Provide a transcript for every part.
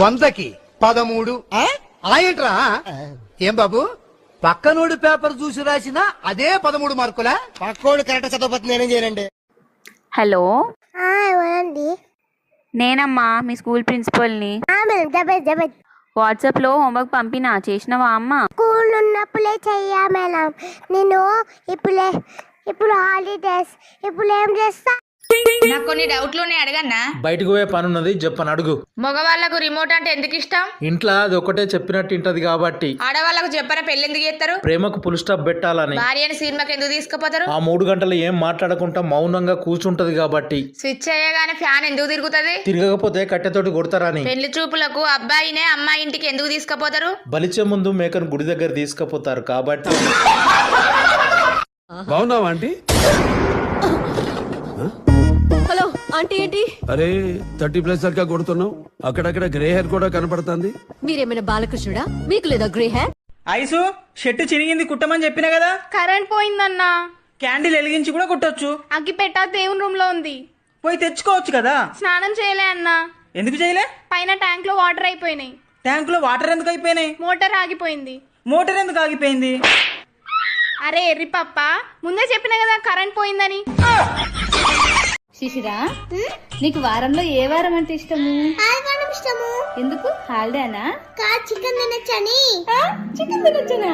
వందకి పదమూడు. ఆయంట్రా ఏం బాబు? పక్కనోడు పేపర్ చూసి రాసిన అదే పదమూడు మార్కులా? పక్కోడు కరెక్ట్ చదవకపోతే నేనేం చేయనండి. హలో. ఎవరండి? నేనమ్మా మీ స్కూల్ ప్రిన్సిపల్ని. వాట్సాప్లో హోంవర్క్ పంపినా చేసినవా అమ్మ? స్కూల్ ఉన్నప్పుడే చెయ్యా మేడం. నేను ఇప్పుడే ఇప్పుడు హాలిడేస్ ఇప్పుడు ఏం చేస్తా? నాకు కొన్ని డౌట్లు ఉన్నాయి అడగన్నా. బయటకు పోయే పని ఉన్నది చెప్పని అడుగు. మగవాళ్ళకు రిమోట్ అంటే ఎందుకు ఇష్టం ఇంట్లో అది ఒకటే చెప్పినట్టు ఇంటది కాబట్టి. ఆడవాళ్ళకు చెప్పరా పెళ్ళి ఎందుకు చేస్తారు? ప్రేమకు పుల్ స్టాప్ పెట్టాలని. భార్యని సినిమాకి ఎందుకు తీసుకుపోతారు? ఆ మూడు గంటలు ఏం మాట్లాడకుండా మౌనంగా కూర్చుంటది కాబట్టి. స్విచ్ అయ్యగానే ఫ్యాన్ ఎందుకు తిరుగుతుంది? తిరగకపోతే కట్టెతోటి కొడతారని. పెళ్ళి చూపులకు అబ్బాయినే అమ్మాయి ఇంటికి ఎందుకు తీసుకుపోతారు? బలిచే ముందు మేకను గుడి దగ్గర తీసుకుపోతారు కాబట్టి. బాగున్నావా ఆంటీ? హలో ఆంటీ ఏంటి? అరే థర్టీ ప్లస్ సరిగా కొడుతున్నావు. అక్కడక్కడ గ్రే హెయిర్ కూడా కనపడుతుంది. మీరేమైనా బాలకృష్ణుడా? మీకు లేదా గ్రే హెయిర్? ఐసు షర్టు చిరిగింది కుట్టమని చెప్పిన కదా? కరెంట్ పోయిందన్నా. క్యాండిల్ వెలిగించి కూడా కుట్టొచ్చు. అగ్గి పెట్టా దేవుని రూమ్లో ఉంది. పోయి తెచ్చుకోవచ్చు కదా? స్నానం చేయలే అన్నా. ఎందుకు చేయలే? పైన ట్యాంక్లో వాటర్ అయిపోయినాయి. ట్యాంక్లో వాటర్ ఎందుకు అయిపోయినాయి? మోటార్ ఆగిపోయింది. మోటార్ ఎందుకు ఆగిపోయింది? అరే ఎర్రి పప్ప. ముందే చెప్పిన కదా కరెంట్ పోయిందని. శిశిరా నీకు వారంలో ఏ వారం అంటే ఇష్టము? ఆదివారం ఇష్టము. ఎందుకు? హాలిడేనా కా చికెన్ తినొచ్చని. చికెన్ తినొచ్చునా?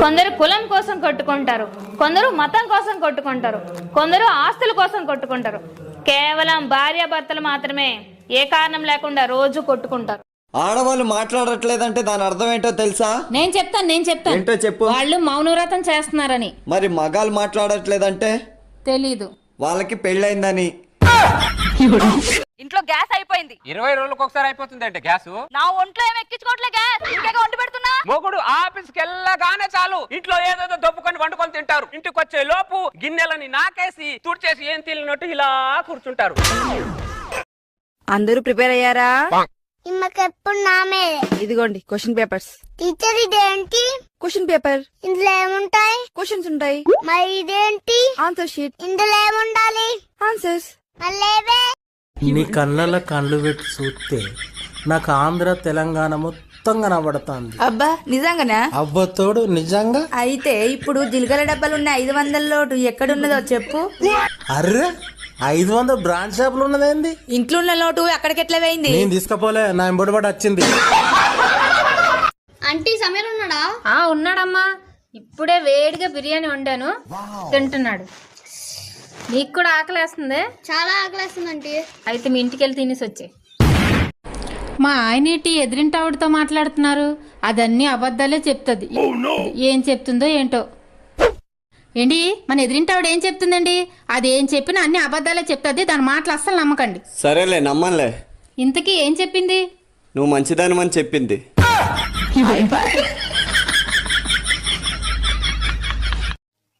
కొందరు కులం కోసం కొట్టుకుంటారు కొందరు మతం కోసం కొట్టుకుంటారు కొందరు ఆస్తుల కోసం కొట్టుకుంటారు. కేవలం భార్యాభర్తలు మాత్రమే ఏ కారణం లేకుండా రోజు కొట్టుకుంటారు. ఆడవాళ్ళు మాట్లాడట్లేదంటే దాని అర్థం ఏంటో తెలుసా? నేను చెప్తాను నేను చెప్తాను. ఏంటో చెప్పు. వాళ్ళు మౌనవ్రతం చేస్తున్నారని. మరి మగాళ్ళు మాట్లాడట్లేదంటే? తెలీదు. వాళ్ళకి పెళ్ళైందని. ఇంట్లో గ్యాస్ అయిపోయింది. ఇరవై రోజులకు ఒకసారి అయిపోతుంది అంటే గ్యాస్? నా ఒంట్లో ఏం ఎక్కించుకోవట్లే గ్యాస్? ఇంకేగా వండి పెడుతున్నా? మొగుడు ఆఫీస్కి వెళ్ళగానే చాలు. ఇంట్లో ఏదేదో దొప్పుకొని వండుకొని తింటారు. ఇంటికి వచ్చే లోపు గిన్నెలని నాకేసి తుడిచేసి ఏం తిరిగినట్టు ఇలా కూర్చుంటారు. అందరూ ప్రిపేర్ అయ్యారా? ఇమ్మకెప్పుడు నామే. ఇదిగోండి క్వశ్చన్ పేపర్స్ టీచర్ ఇదేంటి? క్వశ్చన్ పేపర్ ఇందులో ఏముంటాయి? క్వశ్చన్స్ ఉంటాయి. మరి ఇదేంటి? ఆన్సర్ షీట్ ఇందులో ఏముండాలి? ఆన్సర్స్ మళ్ళేవే నీ కళ్ళల కళ్ళు పెట్టి చూస్తే నాకు ఆంధ్ర తెలంగాణ మొత్తం కనబడుతుంది అబ్బా నిజంగానా? అవ్వతోడు నిజంగా? అయితే ఇప్పుడు జీలకర్ర డబ్బాలున్న ఐదు వందల లోటు. ఎక్కడున్నదో చెప్పు. అర్రే! ఐదు వందల బ్రాండ్ షాపులు ఉన్నదేంది? ఇంట్లో ఉన్న లోటు అక్కడికి ఎట్లా పోయింది? నేను తీసుకపోలే నా ఎంబడిబడి వచ్చింది. అంటే సమయం ఉన్నాడా? ఆ ఉన్నాడమ్మా. ఇప్పుడే వేడిగా బిర్యానీ వండాను. తింటున్నాడు. నీకు కూడా ఆకలేస్తుంది? చాలా ఆకలేస్తుందంటే అయితే మీ ఇంటికి వెళ్ళి తినేసి వచ్చే. మా ఆయన ఏంటి ఎదిరింటి ఆవిడతో మాట్లాడుతున్నారు? అదన్నీ అబద్ధాలే చెప్తుంది. ఏం చెప్తుందో ఏంటో. ఏంటి? మన ఎదిరింటి ఆవిడ ఏం చెప్తుందండి? అది ఏం చెప్పినా అన్ని అబద్ధాలే చెప్తుంది. దాని మాటలు అస్సలు నమ్మకండి. సరేలే నమ్మన్లే. ఇంతకీ ఏం చెప్పింది? నువ్వు మంచిదానివని చెప్పింది.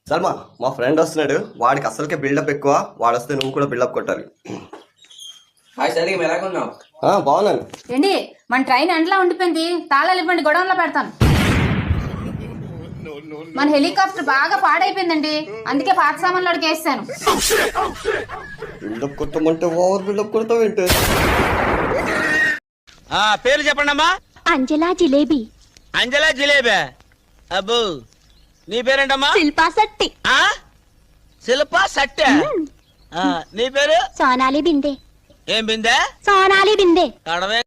సల్మా మా ఫ్రెండ్ వస్తున్నాడు. వాడికి అసలుకే బిల్డప్ ఎక్కువ. వాడు వస్తే నువ్వు కూడా బిల్డప్ కొట్టాలి. ఆ, బాగున్నాను. ఏంటి? మన ట్రైన్ ఎండలో ఉండిపోయింది. తాళాలు ఇవ్వండి గొడవలో పెడతాను. మన హెలికాప్టర్ బాగా పాడైపోయిందండి. అందుకే పాత సామాన్లోకి వేస్తాను బిల్డప్ కొట్టమంటే ఓవర్ బిల్డప్ కొడతావు ఏంటి? పేరు చెప్పండి అమ్మా. అంజలా జిలేబీ. అంజలా జిలేబే. అబ్బో నీ పేరేంటమ్మా? శిల్పా శెట్టి. ఆ? శిల్పా సట్టె ఆ, నీ పేరు? సోనాలి బిందే. ఏం బిందే? సోనాలి బిందే. కడవే